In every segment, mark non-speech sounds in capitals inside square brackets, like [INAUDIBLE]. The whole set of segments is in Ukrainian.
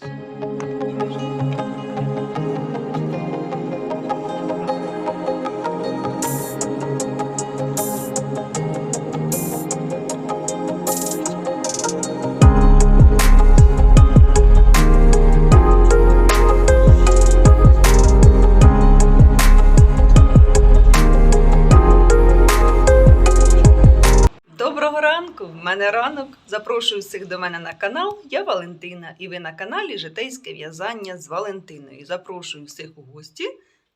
Доброго Запрошую всіх до мене на канал. Я Валентина, і ви на каналі Житейське в'язання з Валентиною. Запрошую всіх у гості.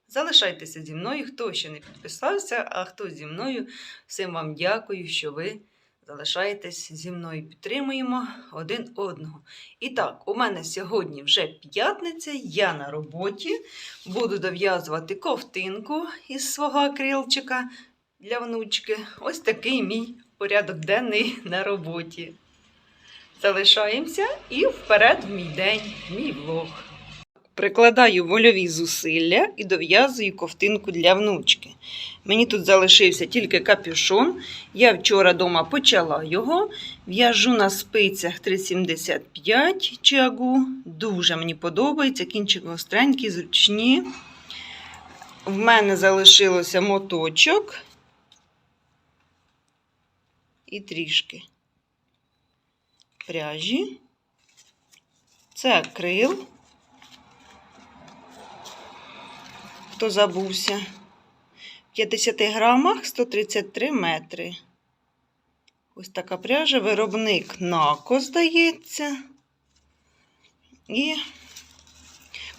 Залишайтеся зі мною, хто ще не підписався, а хто зі мною. Всім вам дякую, що ви залишаєтесь зі мною. Підтримуємо один одного. І так, у мене сьогодні вже п'ятниця, я на роботі. Буду дов'язувати ковтинку із свого акрилчика для внучки. Ось такий мій порядок денний на роботі. Залишаємося і вперед в мій день, в мій влог. Прикладаю вольові зусилля і дов'язую ковтинку для внучки. Мені тут залишився тільки капюшон. Я вчора вдома почала його. В'яжу на спицях 3,75 чагу. Дуже мені подобається. Кінчик гостренький, зручні. В мене залишилося моточок і трішки пряжі. Це акрил. Хто забувся? В 50 грамах 133 метри. Ось така пряжа, виробник НАКО, здається. І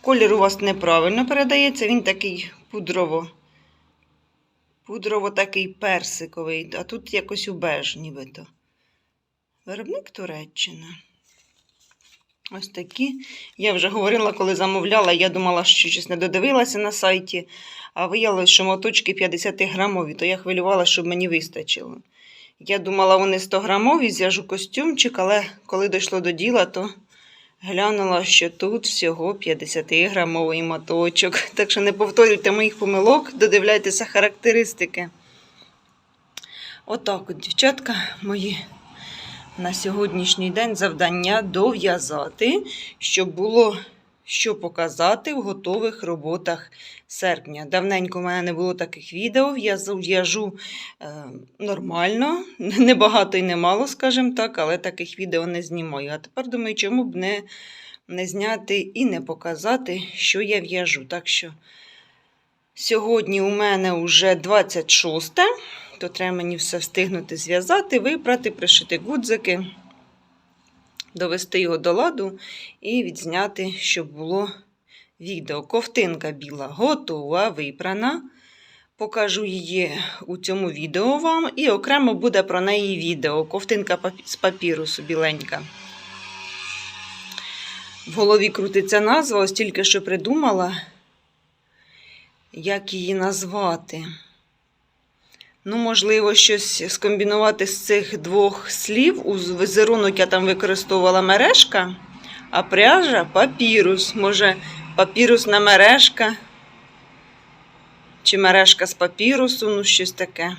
колір у вас неправильно передається, він такий пудрово. Пудрово такий персиковий, а тут якось у беж нібито. Виробник Туреччина. Ось такі. Я вже говорила, коли замовляла, я думала, що щось не додивилася на сайті, а виявилося, що моточки 50 грамові, то я хвилювалася, щоб мені вистачило. Я думала, вони 100 грамові, зв'яжу костюмчик, але коли дійшло до діла, то глянула, що тут всього 50-грамовий моточок. [LAUGHS] Так що не повторюйте моїх помилок, додивляйтеся характеристики. Отак от, дівчатка, мої на сьогоднішній день завдання дов'язати, щоб було що показати в готових роботах серпня. Давненько в мене не було таких відео, в'язу в'яжу е, нормально, [LAUGHS] не багато і не мало, скажімо так, але таких відео не знімаю. А тепер думаю, чому б не, не зняти і не показати, що я в'яжу. Так що сьогодні у мене вже 26 то треба мені все встигнути зв'язати, випрати, пришити гудзики, довести його до ладу і відзняти, щоб було відео. Ковтинка біла готова, випрана. Покажу її у цьому відео вам, і окремо буде про неї відео. Ковтинка з папірусу біленька. В голові крутиться назва, ось тільки що придумала, як її назвати. Ну, можливо, щось скомбінувати з цих двох слів. У візерунок я там використовувала мережка, а пряжа папірус. Може, папірусна мережка. Чи мережка з папірусу, ну, щось таке.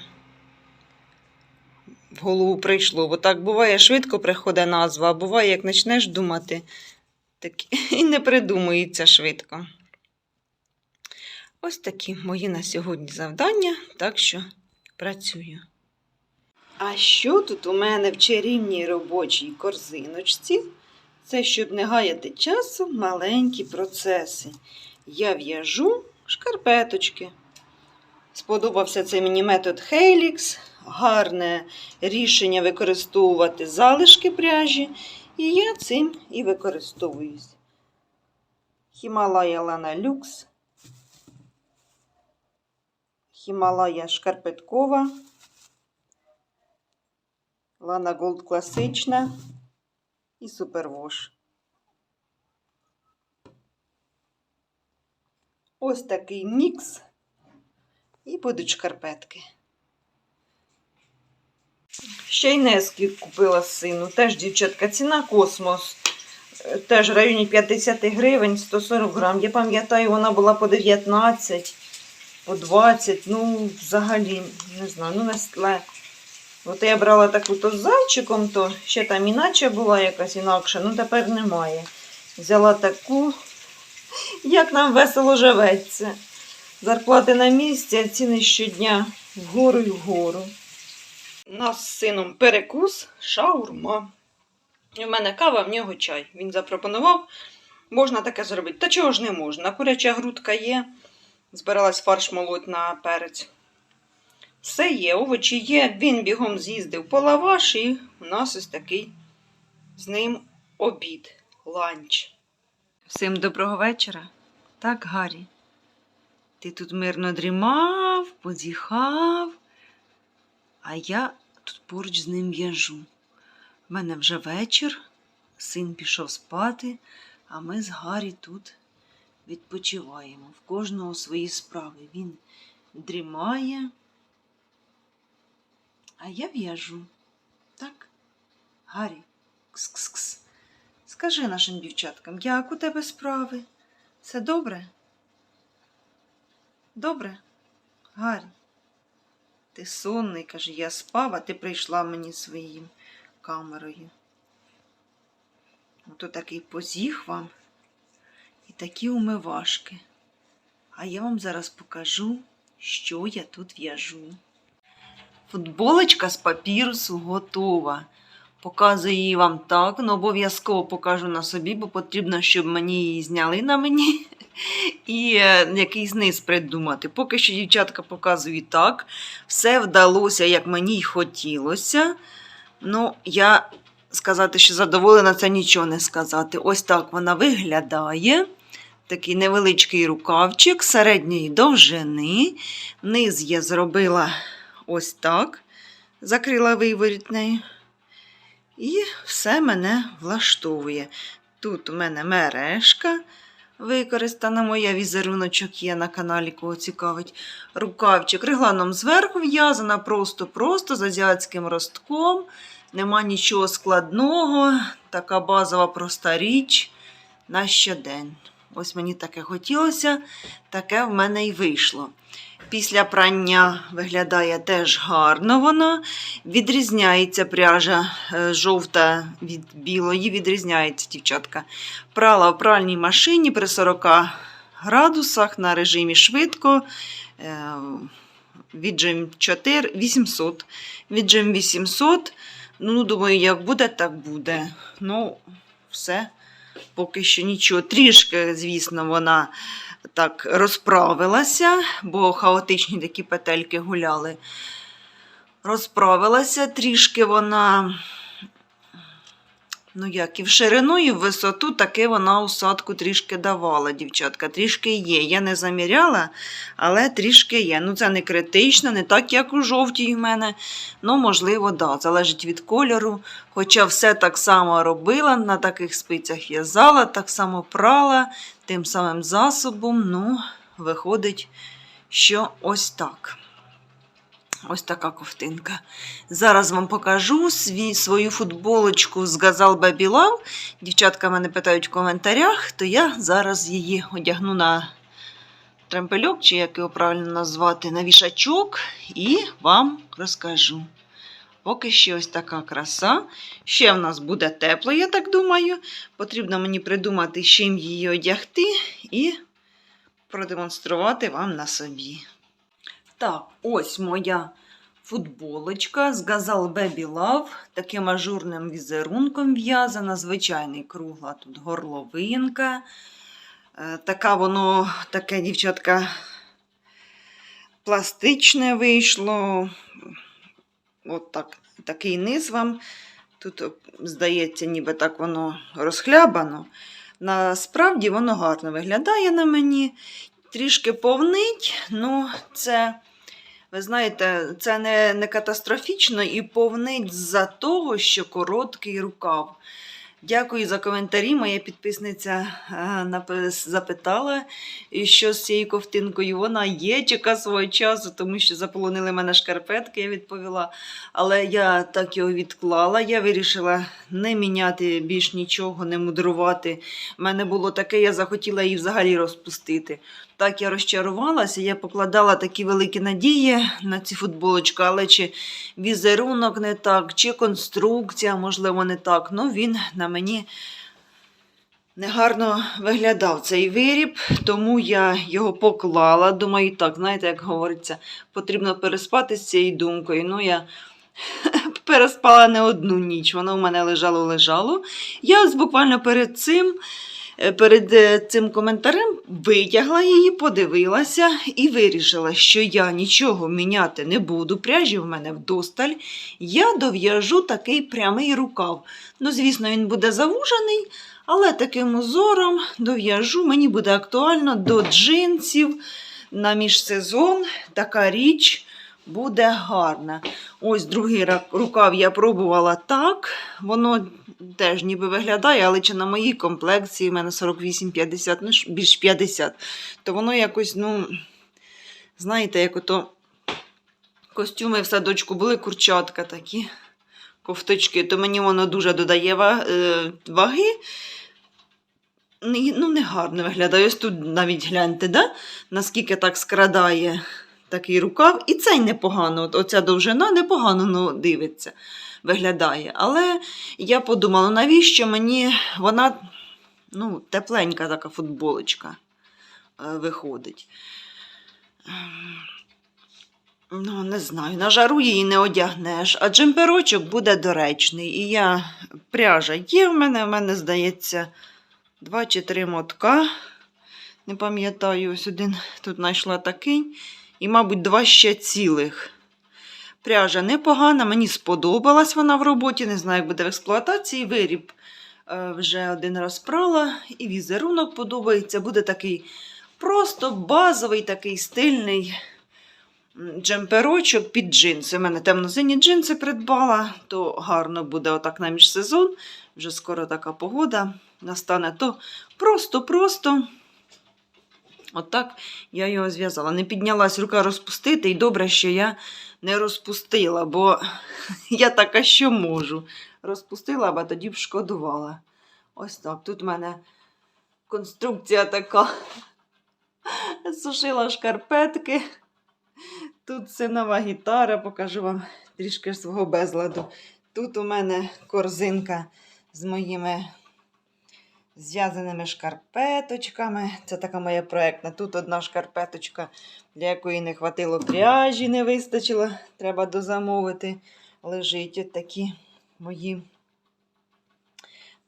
В голову прийшло. Бо так буває, швидко приходить назва, а буває, як почнеш думати, так [LAUGHS] і не придумується швидко. Ось такі мої на сьогодні завдання. Так що працюю. А що тут у мене в чарівній робочій корзиночці? Це, щоб не гаяти часу, маленькі процеси. Я в'яжу шкарпеточки. Сподобався цей мені метод Helix. Гарне рішення використовувати залишки пряжі. І я цим і використовуюсь. Хімалая Лана Люкс. Хімалая шкарпеткова, Лана Голд класична і Супервош. Ось такий мікс і будуть шкарпетки. Ще й нески купила сину. Теж, дівчатка, ціна космос. Теж в районі 50 гривень, 140 грам. Я пам'ятаю, вона була по 19 по 20, ну, взагалі, не знаю, ну, Нестле. От я брала таку то з зайчиком, то ще там іначе була якась інакша, ну тепер немає. Взяла таку, [LAUGHS] як нам весело живеться. Зарплати на місці, а ціни щодня вгору і вгору. У нас з сином перекус, шаурма. В мене кава, в нього чай. Він запропонував, можна таке зробити. Та чого ж не можна? Куряча грудка є. Збиралась фарш молоть на перець. Все є, овочі є. Він бігом з'їздив по лаваш, і у нас ось такий з ним обід, ланч. Всім доброго вечора. Так, Гаррі. Ти тут мирно дрімав, позіхав, а я тут поруч з ним в'яжу. У мене вже вечір, син пішов спати, а ми з Гаррі тут відпочиваємо. В кожного свої справи. Він дрімає, а я в'яжу. Так, Гаррі, кс-кс-кс. Скажи нашим дівчаткам, як у тебе справи? Все добре? Добре? Гаррі, ти сонний, каже, я спав, а ти прийшла мені своїм камерою. Ото такий позіг вам такі умивашки. А я вам зараз покажу, що я тут в'яжу. Футболочка з папірусу готова. Показую її вам так, але обов'язково покажу на собі, бо потрібно, щоб мені її зняли на мені [LAUGHS] і е, якийсь низ придумати. Поки що дівчатка показує так. Все вдалося, як мені й хотілося. Ну, я сказати, що задоволена, це нічого не сказати. Ось так вона виглядає. Такий невеличкий рукавчик середньої довжини. Низ я зробила ось так, закрила виворіт нею. І все мене влаштовує. Тут у мене мережка використана, моя візеруночок є на каналі, кого цікавить. Рукавчик регланом зверху в'язана, просто-просто з азіатським ростком. Нема нічого складного, така базова проста річ на щодень. Ось мені таке хотілося, таке в мене і вийшло. Після прання виглядає теж гарно вона. Відрізняється пряжа е, жовта від білої, відрізняється дівчатка. Прала в пральній машині при 40 градусах на режимі швидко. е, Віджим 4 800. Віджим 800. Ну, думаю, як буде, так буде. Ну, все, поки що нічого. Трішки, звісно, вона так розправилася, бо хаотичні такі петельки гуляли. Розправилася трішки вона, ну як, і в ширину, і в висоту таки вона усадку трішки давала, дівчатка. Трішки є. Я не заміряла, але трішки є. Ну, це не критично, не так, як у жовтій в мене. Ну, можливо, да, залежить від кольору. Хоча все так само робила, на таких спицях в'язала, так само прала тим самим засобом. Ну, виходить, що ось так. Ось така ковтинка. Зараз вам покажу свій, свою футболочку з Baby Love. Дівчатка мене питають в коментарях, то я зараз її одягну на тремпельок, чи як його правильно назвати, на вішачок, і вам розкажу. Поки що ось така краса. Ще в нас буде тепло, я так думаю. Потрібно мені придумати, чим її одягти, і продемонструвати вам на собі. Так, ось моя футболочка з Gazal Baby Love, таким ажурним візерунком в'язана, звичайний кругла тут горловинка. Е, Така воно, таке, дівчатка, пластичне вийшло. От так, такий низ вам. Тут, здається, ніби так воно розхлябано. Насправді воно гарно виглядає на мені. Трішки повнить, ну це, ви знаєте, це не, не катастрофічно і повнить з-за того, що короткий рукав. Дякую за коментарі. Моя підписниця е, запитала, що з цією ковтинкою вона є, чека свого часу, тому що заполонили мене шкарпетки, я відповіла. Але я так його відклала. Я вирішила не міняти більш нічого, не мудрувати. У мене було таке, я захотіла її взагалі розпустити. Так я розчарувалася, я покладала такі великі надії на цю футболочку, але чи візерунок не так, чи конструкція, можливо, не так. Ну, він на мені негарно виглядав цей виріб, тому я його поклала. Думаю, так, знаєте, як говориться, потрібно переспати з цією думкою. Ну, я [LAUGHS] переспала не одну ніч, воно в мене лежало-лежало. Я ось буквально перед цим. Е, Перед е, цим коментарем витягла її, подивилася і вирішила, що я нічого міняти не буду. Пряжі в мене вдосталь. Я дов'яжу такий прямий рукав. Ну, звісно, він буде завужений, але таким узором дов'яжу. Мені буде актуально до джинсів на міжсезон. Така річ буде гарна. Ось другий рукав я пробувала так. Воно теж ніби виглядає, але чи на моїй комплекції в мене 48-50, ну більш 50, то воно якось, ну, знаєте, як ото костюми в садочку були курчатка такі ковточки, то мені воно дуже додає е, ваги. Ну, не гарно виглядає. Ось тут навіть гляньте, да? наскільки так скрадає такий рукав. І цей непогано. От Оця довжина непогано ну, дивиться, виглядає. Але я подумала, навіщо мені вона ну, тепленька така футболочка е, виходить. Ем, Ну, не знаю, на жару її не одягнеш, а джемперочок буде доречний. І я пряжа є в мене, в мене, здається, два чи три мотка. Не пам'ятаю, ось один тут знайшла такий. І, мабуть, два ще цілих. Пряжа непогана, мені сподобалась вона в роботі. Не знаю, як буде в експлуатації. Виріб е, вже один раз прала, і візерунок подобається. Буде такий просто базовий, такий стильний джемперочок під джинси. У мене темно-сині джинси придбала, то гарно буде отак на міжсезон. Вже скоро така погода настане, то просто-просто. Отак я його зв'язала. Не піднялась рука розпустити, і добре, що я не розпустила, бо [LAUGHS] я така, що можу. Розпустила, а тоді б шкодувала. Ось так. Тут в мене конструкція така. [LAUGHS] Сушила шкарпетки. Тут синова гітара, покажу вам трішки свого безладу. Тут у мене корзинка з моїми зв'язаними шкарпеточками. Це така моя проектна. Тут одна шкарпеточка, для якої не хватило пряжі, не вистачило. Треба дозамовити. Лежить от такі мої.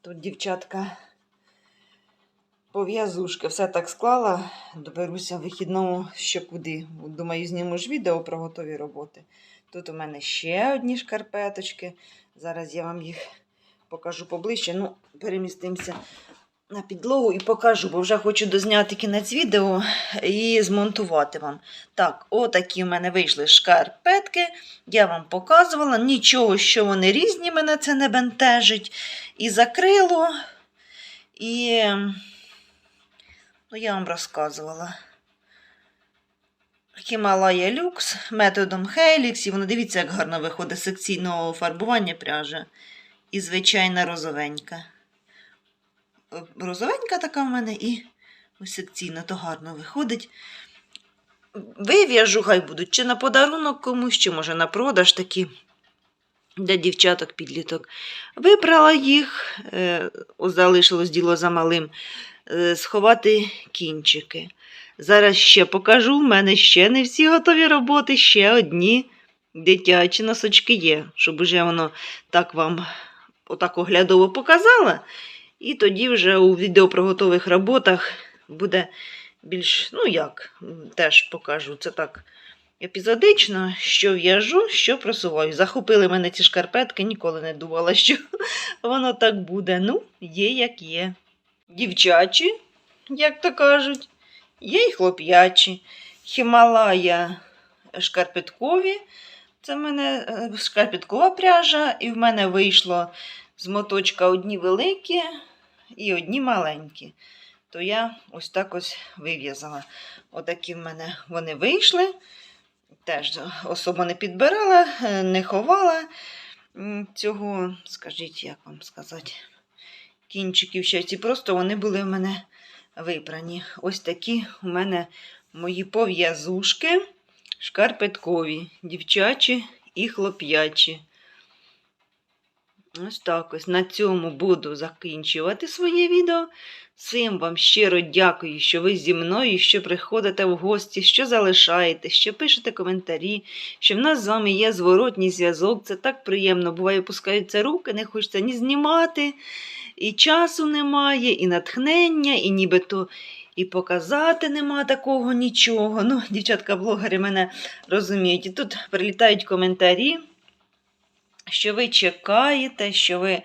Тут дівчатка пов'язушки. Все так склала. Доберуся в вихідному ще куди. Думаю, зніму ж відео про готові роботи. Тут у мене ще одні шкарпеточки. Зараз я вам їх покажу поближче. Ну, перемістимося на підлогу і покажу, бо вже хочу дозняти кінець відео і змонтувати вам. Так, отакі в мене вийшли шкарпетки. Я вам показувала. Нічого, що вони різні, мене це не бентежить. І закрило. І ну, я вам розказувала. Хімалая люкс методом Helix. І воно дивіться, як гарно виходить секційного фарбування пряжа. І звичайна розовенька. Розовенька така в мене і ось секційна, то гарно виходить. Вив'яжу, хай будуть чи на подарунок комусь, чи може на продаж такі для дівчаток підліток. Вибрала їх, е, ось залишилось діло за малим, е, сховати кінчики. Зараз ще покажу, в мене ще не всі готові роботи, ще одні дитячі носочки є, щоб уже воно так вам отак оглядово показала. І тоді вже у відео про роботах буде більш, ну як, теж покажу. Це так епізодично, що в'яжу, що просуваю. Захопили мене ці шкарпетки, ніколи не думала, [LAUGHS] що воно так буде. Ну, є як є. Дівчачі, як то кажуть, є й хлоп'ячі. Хімалая шкарпеткові. Це в мене е, шкарпеткова пряжа, і в мене вийшло з моточка одні великі і одні маленькі. То я ось так ось вив'язала. Отакі в мене вони вийшли. Теж особо не підбирала, е, не ховала цього, скажіть, як вам сказати, кінчиків ці просто вони були в мене випрані. Ось такі у мене мої пов'язушки шкарпеткові, дівчачі і хлоп'ячі. Ось так ось на цьому буду закінчувати своє відео. Всім вам щиро дякую, що ви зі мною, що приходите в гості, що залишаєте, що пишете коментарі, що в нас з вами є зворотній зв'язок. Це так приємно. Буває, пускаються руки, не хочеться ні знімати, і часу немає, і натхнення, і нібито і показати нема такого нічого. Ну, дівчатка-блогери мене розуміють. І тут прилітають коментарі що ви чекаєте, що ви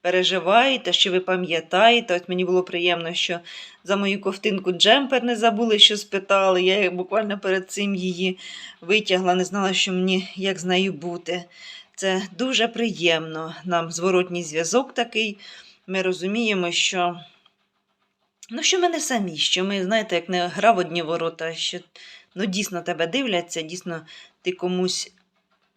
переживаєте, що ви пам'ятаєте. От мені було приємно, що за мою ковтинку джемпер не забули, що спитали. Я буквально перед цим її витягла, не знала, що мені як з нею бути. Це дуже приємно. Нам зворотній зв'язок такий. Ми розуміємо, що. Ну, що ми не самі, що ми, знаєте, як не гра в одні ворота, що ну, дійсно тебе дивляться, дійсно ти комусь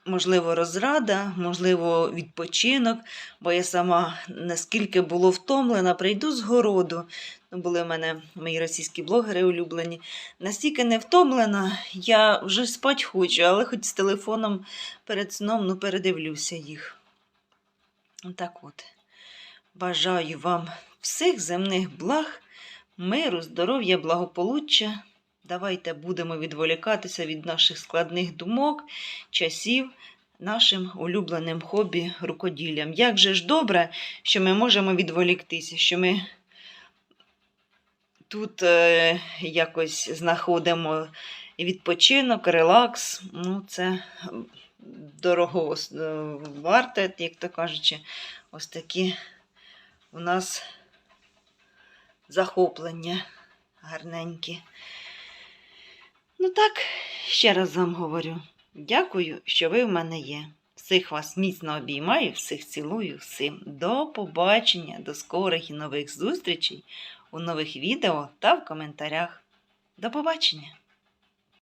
можливо, розрада, можливо, відпочинок, бо я сама наскільки було втомлена, прийду з городу. Ну, були в мене мої російські блогери улюблені. Настільки не втомлена, я вже спать хочу, але хоч з телефоном перед сном ну, передивлюся їх. Так от, бажаю вам всіх земних благ, миру, здоров'я, благополуччя. Давайте будемо відволікатися від наших складних думок, часів, нашим улюбленим хобі рукоділлям. Як же ж добре, що ми можемо відволіктися, що ми тут е, якось знаходимо відпочинок, релакс. Ну, це дорого варте, як то кажучи, ось такі у нас захоплення гарненькі. Ну так, ще раз вам говорю. Дякую, що ви в мене є. Всіх вас міцно обіймаю, всіх цілую, всім до побачення, до скорих і нових зустрічей у нових відео та в коментарях. До побачення!